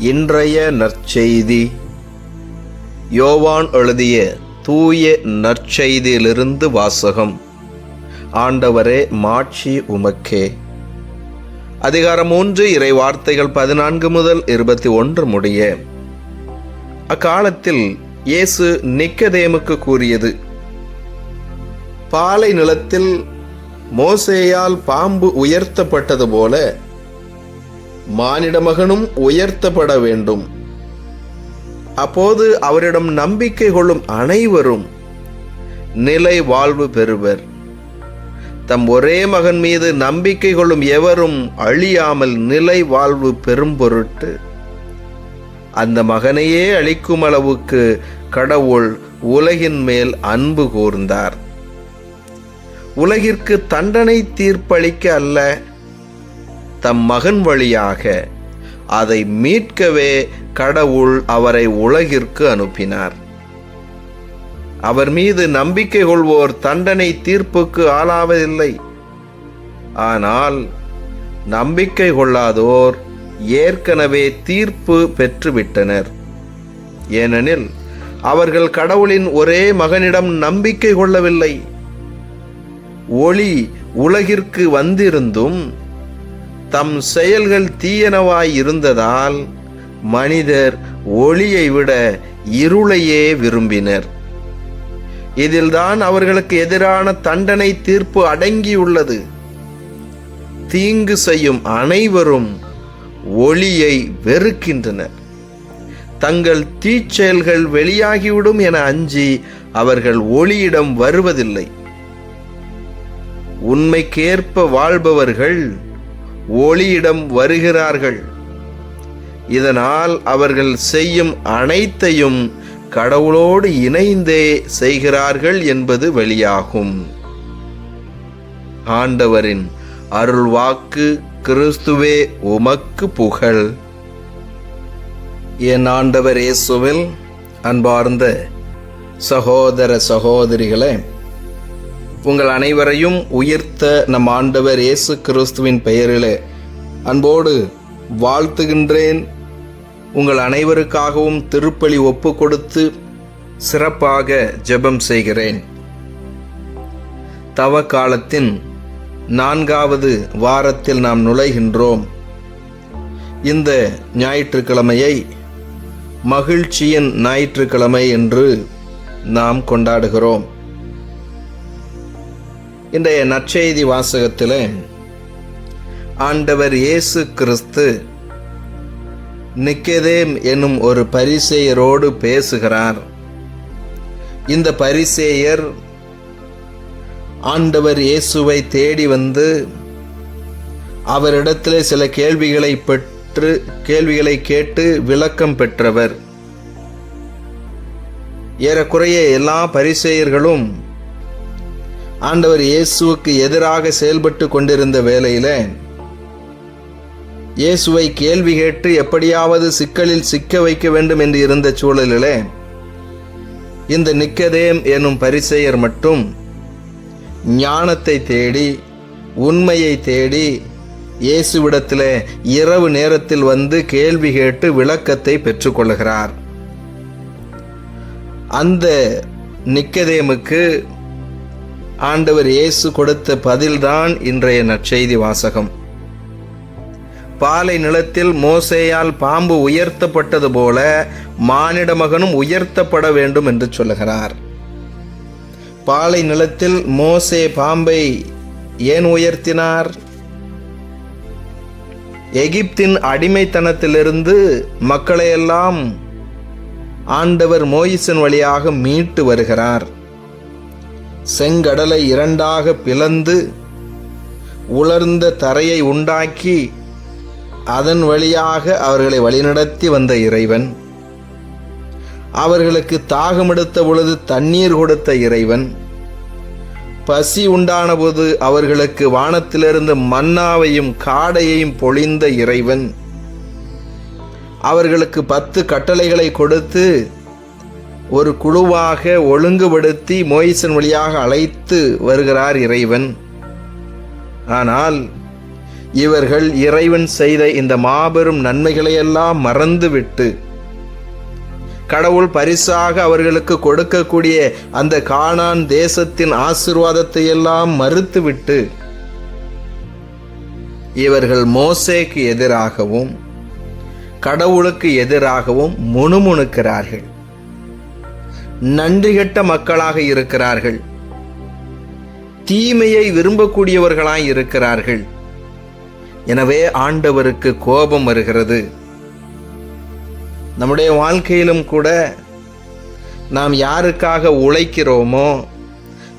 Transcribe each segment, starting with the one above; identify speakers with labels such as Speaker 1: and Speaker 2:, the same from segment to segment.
Speaker 1: இன்றைய நற்செய்தி. யோவான் எழுதிய தூய நற்செய்தியிலிருந்து வாசகம். ஆண்டவரே மாட்சி உமக்கே. அதிகாரம் மூன்று இறை வார்த்தைகள் பதினான்கு முதல் இருபத்தி ஒன்று முடிய. அக்காலத்தில் இயேசு நிக்கதேமுக்கு கூறியது பாலை நிலத்தில் மோசேயால் பாம்பு உயர்த்தப்பட்டது போல மானிட மகனும் உயர்த்தப்பட வேண்டும். அப்போது அவரிடம் நம்பிக்கை கொள்ளும் அனைவரும் நிலை வாழ்வு பெறுவர். தம் ஒரே மகன் மீது நம்பிக்கை கொள்ளும் எவரும் அழியாமல் நிலை வாழ்வு பெறும் பொருட்டு அந்த மகனையே அளிக்கும் அளவுக்கு கடவுள் உலகின் மேல் அன்பு கூர்ந்தார். உலகிற்கு தண்டனை தீர்ப்பளிக்க அல்ல தம் மகன் வழியாக அதை மீட்கவே கடவுள் அவரை உலகிற்கு அனுப்பினார். அவர் மீது நம்பிக்கை கொள்வோர் தண்டனை தீர்ப்புக்கு ஆளாவதில்லை. ஆனால் நம்பிக்கை கொள்ளாதோர் ஏற்கனவே தீர்ப்பு பெற்றுவிட்டனர். ஏனெனில் அவர்கள் கடவுளின் ஒரே மகனிடம் நம்பிக்கை கொள்ளவில்லை. ஒளி உலகிற்கு வந்திருந்தும் தம் செயல்கள் தீயனவாய் இருந்ததால் மனிதர் ஒளியை விட இருளையே விரும்பினர். இதில்தான் அவர்களுக்கு எதிரான தண்டனை தீர்ப்பு அடங்கியுள்ளது. தீங்கு செய்யும் அனைவரும் ஒளியை வெறுக்கின்றனர். தங்கள் தீச்செயல்கள் வெளியாகிவிடும் என அஞ்சி அவர்கள் ஒளியிடம் வருவதில்லை. உண்மைக்கேற்ப வாழ்பவர்கள் ஒளியிடம் வருகிறார்கள். இதனால் அவர்கள் செய்யும் அனைத்தையும் கடவுளோடு இணைந்தே செய்கிறார்கள் என்பது வெளியாகும். ஆண்டவரின் அருள்வாக்கு கிறிஸ்துவே உமக்கு புகழ். என் ஆண்டவர் இயேசுவில் அன்பார்ந்த சகோதர சகோதரிகளே உங்கள் அனைவரையும் உயிர்த்த நம் ஆண்டவர் இயேசு கிறிஸ்துவின் பெயரிலே அன்போடு வாழ்த்துகின்றேன். உங்கள் அனைவருக்காகவும் திருப்பலி ஒப்பு கொடுத்து சிறப்பாக ஜெபம் செய்கிறேன். தவ காலத்தின் நான்காவது வாரத்தில் நாம் நுழைகின்றோம். இந்த ஞாயிற்றுக்கிழமையை மகிழ்ச்சியின் ஞாயிற்றுக்கிழமை என்று நாம் கொண்டாடுகிறோம். இன்றைய நற்செய்தி வாசகத்தில் ஆண்டவர் இயேசு கிறிஸ்து நிக்கதேம் என்னும் ஒரு பரிசெயரோடு பேசுகிறார். இந்த பரிசேயர் ஆண்டவர் இயேசுவை தேடி வந்து அவரிடத்தில் சில கேள்விகளை பெற்று கேள்விகளை கேட்டு விளக்கம் பெற்றவர். ஏறக்குறைய எல்லா பரிசெயர்களும் ஆண்டவர் இயேசுவுக்கு எதிராக செயல்பட்டு கொண்டிருந்த வேளையில இயேசுவை கேள்வி கேட்டு எப்படியாவது சிக்கலில் சிக்க வைக்க வேண்டும் என்று இருந்த சூழலிலே இந்த நிக்கதேம் எனும் பரிசெயர் மட்டும் ஞானத்தை தேடி உண்மையை தேடி இயேசுவிடத்தில் இரவு நேரத்தில் வந்து கேள்வி கேட்டு விளக்கத்தை பெற்றுக்கொள்கிறார் அந்த நிக்கதேமுக்கு ஆண்டவர் இயேசு கொடுத்த பதில்தான் இன்றைய நற்செய்தி வாசகம். பாலை நிலத்தில் மோசேயால் பாம்பு உயர்த்தப்பட்டது போல மானிட மகனும் உயர்த்தப்பட வேண்டும் என்று சொல்லுகிறார். பாலை நிலத்தில் மோசே பாம்பை ஏன் உயர்த்தினார்? எகிப்தின் அடிமைத்தனத்திலிருந்து மக்களையெல்லாம் ஆண்டவர் மோயிசன் வழியாக மீட்டு வருகிறார். செங்கடலை இரண்டாக பிளந்து உலர்ந்த தரையை உண்டாக்கி அதன் வழியாக அவர்களை வழிநடத்தி வந்த இறைவன். அவர்களுக்கு தாகமெடுத்த பொழுது தண்ணீர் கொடுத்த இறைவன். பசி உண்டான போது அவர்களுக்கு வானத்திலிருந்து மன்னாவையும் காடையையும் பொழிந்த இறைவன். அவர்களுக்கு பத்து கட்டளைகளை கொடுத்து ஒரு குழுவாக ஒழுங்குபடுத்தி மோயிசன் வழியாக அழைத்து வருகிறார் இறைவன். ஆனால் இவர்கள் இறைவன் செய்த இந்த மாபெரும் நன்மைகளையெல்லாம் மறந்துவிட்டு கடவுள் பரிசாக அவர்களுக்கு கொடுக்கக்கூடிய அந்த காணான் தேசத்தின் ஆசிர்வாதத்தை எல்லாம் மறுத்துவிட்டு இவர்கள் மோசேக்கு எதிராகவும் கடவுளுக்கு எதிராகவும் முணுமுணுக்கிறார்கள். நன்றிகெட்ட மக்களாக இருக்கிறார்கள். தீமையை விரும்பக்கூடியவர்களாய் இருக்கிறார்கள். எனவே ஆண்டவருக்கு கோபம் வருகிறது. நம்முடைய வாழ்க்கையிலும் கூட நாம் யாருக்காக உழைக்கிறோமோ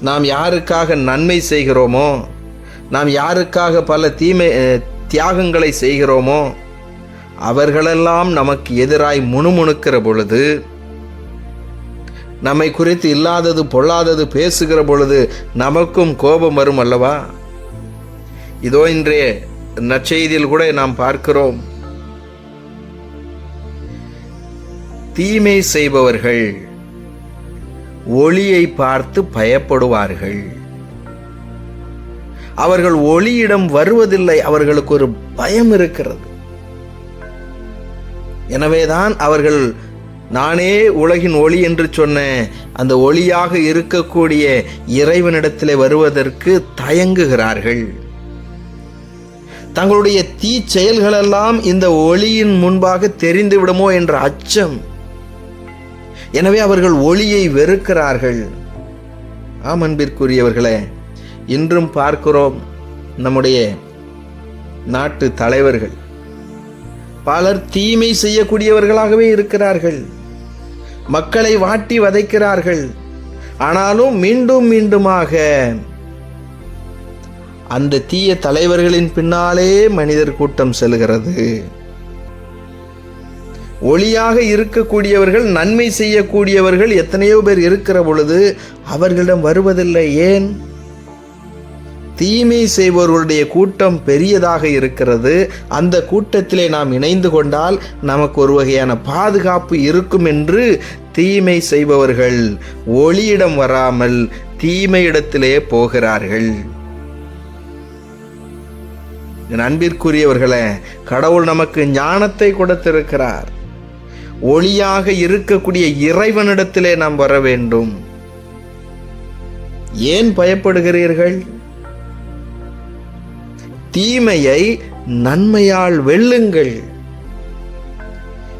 Speaker 1: நாம் யாருக்காக நன்மை செய்கிறோமோ நாம் யாருக்காக பல தீமை தியாகங்களை செய்கிறோமோ அவர்களெல்லாம் நமக்கு எதிராய் முணுமுணுக்கிற பொழுது நம்மை குறித்து இல்லாதது பொல்லாதது பேசுகிற பொழுது நமக்கும் கோபம் வரும் அல்லவா? இதோ இன்றைய நற்செய்தியில் கூட நாம் பார்க்கிறோம். தீமை செய்பவர்கள் ஒளியை பார்த்து பயப்படுவார்கள். அவர்கள் ஒளியிடம் வருவதில்லை அவர்களுக்கு ஒரு பயம் இருக்கிறது. எனவேதான் அவர்கள் நானே உலகின் ஒளி என்று சொன்ன அந்த ஒளியாக இருக்கக்கூடிய இறைவனிடத்தில் வருவதற்கு தயங்குகிறார்கள். தங்களுடைய தீ செயல்களெல்லாம் இந்த ஒளியின் முன்பாக தெரிந்துவிடுமோ என்ற அச்சம். எனவே அவர்கள் ஒளியை வெறுக்கிறார்கள். ஆம் அன்பிற்குரியவர்களே இன்றும் பார்க்கிறோம் நம்முடைய நாட்டு தலைவர்கள். பலர் தீமை செய்யக்கூடியவர்களாகவே இருக்கிறார்கள். மக்களை வாட்டி வதைக்கிறார்கள். ஆனாலும் மீண்டும் மீண்டுமாக அந்த தீய தலைவர்களின் பின்னாலே மனிதர் கூட்டம் செல்கிறது. ஒளியாக இருக்கக்கூடியவர்கள் நன்மை செய்யக்கூடியவர்கள் எத்தனையோ பேர் இருக்கிற பொழுது அவர்களிடம் வருவதில்லை. ஏன்? தீமை செய்பவர்களுடைய கூட்டம் பெரியதாக இருக்கிறது. அந்த கூட்டத்திலே நாம் இணைந்து கொண்டால் நமக்கு ஒரு வகையான பாதுகாப்பு இருக்கும் என்று தீமை செய்பவர்கள் ஒளியிடம் வராமல் தீமையிடத்திலே போகிறார்கள். அன்பிற்குரியவர்களே கடவுள் நமக்கு ஞானத்தை கொடுத்திருக்கிறார். ஒளியாக இருக்கக்கூடிய இறைவனிடத்திலே நாம் வர வேண்டும். ஏன் பயப்படுகிறீர்கள்? தீமையை நன்மையால் வெல்லுங்கள்.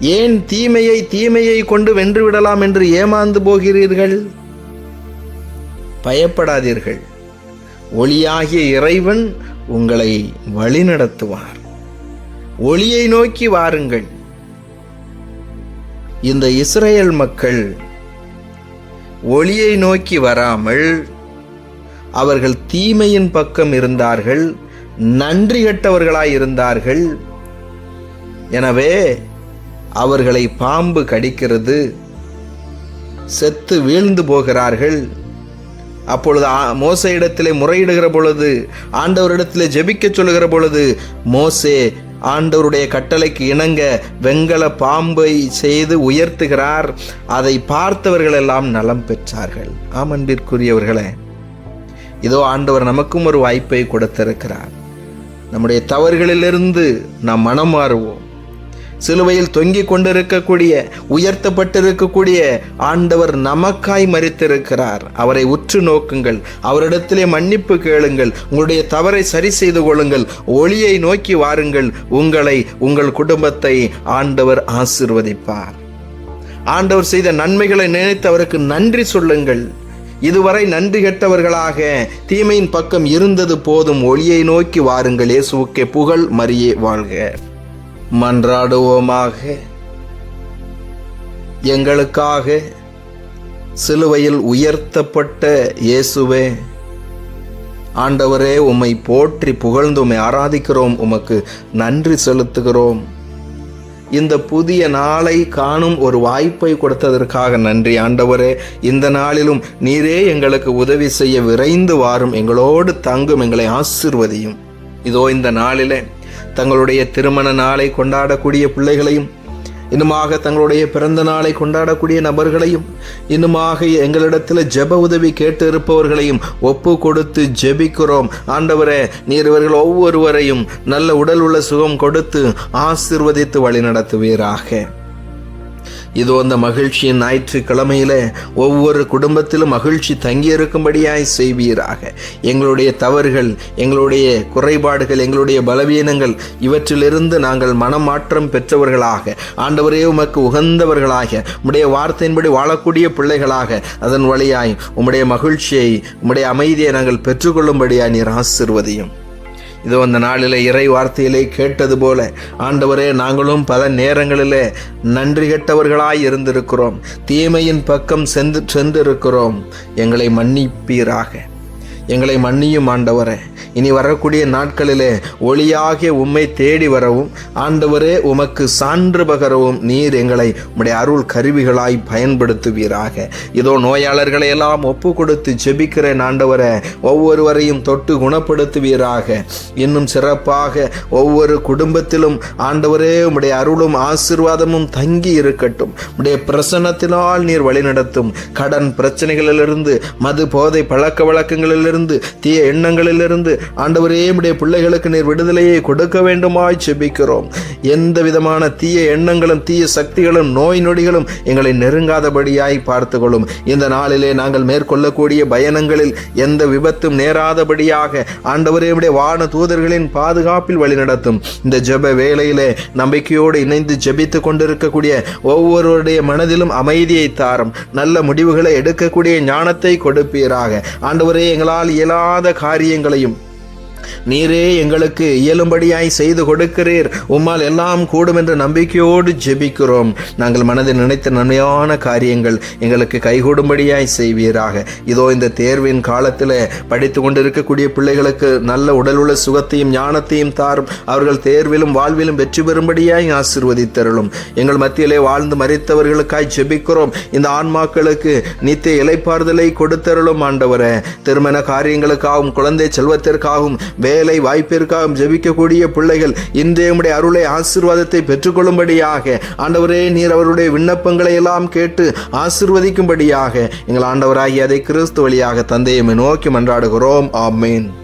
Speaker 1: ஏன் தீமையை தீமையை கொண்டு வென்று விடலாம் என்று ஏமாந்து போகிறீர்கள்? பயப்படாதீர்கள். ஒளியாகிய இறைவன் உங்களை வழிநடத்துவார். ஒளியை நோக்கி வாருங்கள். இந்த இஸ்ரேல் மக்கள் ஒளியை நோக்கி வராமல் அவர்கள் தீமையின் பக்கம் இருந்தார்கள். நன்றி கெட்டவர்களாய் இருந்தார்கள் எனவே அவர்களை பாம்பு கடிக்கிறது. செத்து வீழ்ந்து போகிறார்கள். அப்பொழுது ஆ- இடத்திலே முறையிடுகிற பொழுது ஆண்டவரிடத்திலே ஜெபிக்க சொல்லுகிற பொழுது மோசே ஆண்டவருடைய கட்டளைக்கு இணங்க வெங்கல பாம்பை செய்து உயர்த்துகிறார். அதை பார்த்தவர்கள் எல்லாம் நலம் பெற்றார்கள். ஆமன்பிற்குரியவர்களே இதோ ஆண்டவர் நமக்கும் ஒரு வாய்ப்பை கொடுத்திருக்கிறார். நம்முடைய தவறுகளிலிருந்து நாம் மனம் மாறுவோம். சிலுவையில் தொங்கிக் கொண்டிருக்கக்கூடிய உயர்த்தப்பட்டிருக்கக்கூடிய ஆண்டவர் நமக்காய் மறித்திருக்கிறார். அவரை உற்று நோக்குங்கள். அவரிடத்திலே மன்னிப்பு கேளுங்கள். உங்களுடைய தவறை சரி செய்து கொள்ளுங்கள். ஒளியை நோக்கி வாருங்கள். உங்களை உங்கள் குடும்பத்தை ஆண்டவர் ஆசிர்வதிப்பார். ஆண்டவர் செய்த நன்மைகளை நினைத்து அவருக்கு நன்றி சொல்லுங்கள். இதுவரை நன்றி கெட்டவர்களாக தீமையின் பக்கம் இருந்தது போதும் ஒளியை நோக்கி வாருங்கள். இயேசுவுக்கே புகழ் மரியே வாழ்க. மன்றாடுவோமாக. எங்களுக்காக சிலுவையில் உயர்த்தப்பட்ட இயேசுவே ஆண்டவரே உம்மை போற்றி புகழ்ந்து உம்மை ஆராதிக்கிறோம். உமக்கு நன்றி செலுத்துகிறோம். இந்த புதிய நாளை காணும் ஒரு வாய்ப்பை கொடுத்ததற்காக நன்றி ஆண்டவரே. இந்த நாளிலும் நீரே எங்களுக்கு உதவி செய்ய விரைந்து வாரும். எங்களோடு தங்கும் எங்களை ஆசிர்வதியும். இதோ இந்த நாளிலே தங்களுடைய திருமண நாளை கொண்டாடக்கூடிய பிள்ளைகளையும் இன்னுமாக தங்களுடைய பிறந்த நாளை கொண்டாடக்கூடிய நபர்களையும் இன்னுமாக எங்களிடத்தில் ஜெப உதவி கேட்டு இருப்பவர்களையும் ஒப்பு கொடுத்து ஜெபிக்கிறோம். ஆண்டவரே நீர் இவர்கள் ஒவ்வொருவரையும் நல்ல உடல் உள்ள சுகம் கொடுத்து ஆசிர்வதித்து வழிநடத்துவீராக. நடத்துவீராக இதோ அந்த மகிழ்ச்சியின் ஞாயிற்றுக்கிழமையில ஒவ்வொரு குடும்பத்திலும் மகிழ்ச்சி தங்கியிருக்கும்படியாய் செய்வீராக. எங்களுடைய தவறுகள் எங்களுடைய குறைபாடுகள் எங்களுடைய பலவீனங்கள் இவற்றிலிருந்து நாங்கள் மனமாற்றம் பெற்றவர்களாக ஆண்டவரே உமக்கு உகந்தவர்களாக உம்முடைய வார்த்தையின்படி வாழக்கூடிய பிள்ளைகளாக அதன் வழியாய் உம்முடைய மகிழ்ச்சியை உம்முடைய அமைதியை நாங்கள் பெற்றுக்கொள்ளும்படியாய் நீர் ஆசிர்வதியும். இது அந்த நாளில் இறை வார்த்தையிலே கேட்டது போல ஆண்டவரே நாங்களும் பல நேரங்களிலே நன்றி கெட்டவர்களாய் இருந்திருக்கிறோம். தீமையின் பக்கம் சென்று சென்றிருக்கிறோம். எங்களை மன்னிப்பீராக. எங்களை மன்னியும் ஆண்டவரே. இனி வரக்கூடிய நாட்களிலே ஒளியாகிய உம்மை தேடி வரவும் ஆண்டவரே உமக்கு சான்று பகரவும் நீர் எங்களை உம்முடைய அருள் கருவிகளாய் பயன்படுத்துவீராக. இதோ நோயாளர்களை எல்லாம் ஒப்பு கொடுத்து ஜெபிக்கிறேன் ஆண்டவரே. ஒவ்வொருவரையும் தொட்டு குணப்படுத்துவீராக. இன்னும் சிறப்பாக ஒவ்வொரு குடும்பத்திலும் ஆண்டவரே உம்முடைய அருளும் ஆசிர்வாதமும் தங்கி இருக்கட்டும். உம்முடைய பிரசன்னத்தினால் நீர் வழிநடத்தும். கடன் பிரச்சனைகளிலிருந்து மது போதை பழக்க வழக்கங்களிலிருந்து தீய எண்ணங்களிலிருந்து ஆண்டவரே உடைய பிள்ளைகளுக்கு நீர் விடுதலையை கொடுக்க வேண்டுமாய் செபிக்கிறோம் எந்த விதமான தீய எண்ணங்களும் தீய சக்திகளும் நோய் நொடிகளும் எங்களை நெருங்காதபடியாய் பார்த்துக்கொள்ளும். இந்த நாளிலே நாங்கள் மேற்கொள்ளக்கூடிய பயணங்களில் எந்த விபத்தும் நேராதபடியாக ஆண்டவரே உடைய வான தூதர்களின் பாதுகாப்பில் வழிநடத்தும். இந்த ஜெப வேளையிலே நம்பிக்கையோடு இணைந்து ஜெபித்து கொண்டிருக்கக்கூடிய ஒவ்வொருவருடைய மனதிலும் அமைதியை தாரும். நல்ல முடிவுகளை எடுக்கக்கூடிய ஞானத்தை கொடுப்பீராக. ஆண்டவரே எங்களால் இயலாத காரியங்களையும் நீரே எங்களுக்கு இயலும்படியாய் செய்து கொடுக்கிறீர். உம்மால் எல்லாம் கூடும் என்ற நம்பிக்கையோடு ஜெபிக்கிறோம். நாங்கள் மனதில் நினைத்த நன்மையான காரியங்கள் எங்களுக்கு கைகூடும்படியாய் செய்வீராக. இதோ இந்த தேர்வின் காலத்தில் படித்து கொண்டிருக்கக்கூடிய பிள்ளைகளுக்கு நல்ல உடலுள்ள சுகத்தையும் ஞானத்தையும் தாரும். அவர்கள் தேர்விலும் வாழ்விலும் வெற்றி பெறும்படியாய் ஆசிர்வதித்தருளும். எங்கள் மத்தியிலே வாழ்ந்து மறித்தவர்களுக்காய் ஜெபிக்கிறோம். இந்த ஆன்மாக்களுக்கு நித்திய இலைப்பாறுதலை கொடுத்தருளும் ஆண்டவரே. திருமண காரியங்களுக்காகவும் குழந்தை செல்வத்திற்காகவும் வேலை வாய்ப்பிற்காக ஜெபிக்கக்கூடிய பிள்ளைகள் இன்றைய அருளை ஆசிர்வாதத்தை பெற்றுக்கொள்ளும்படியாக ஆண்டவரே நீர் அவருடைய விண்ணப்பங்களை எல்லாம் கேட்டு ஆசிர்வதிக்கும்படியாக எங்கள் ஆண்டவராகி அதை கிறிஸ்து வழியாக தந்தையுமே நோக்கி மன்றாடுகிறோம். ஆமீன்.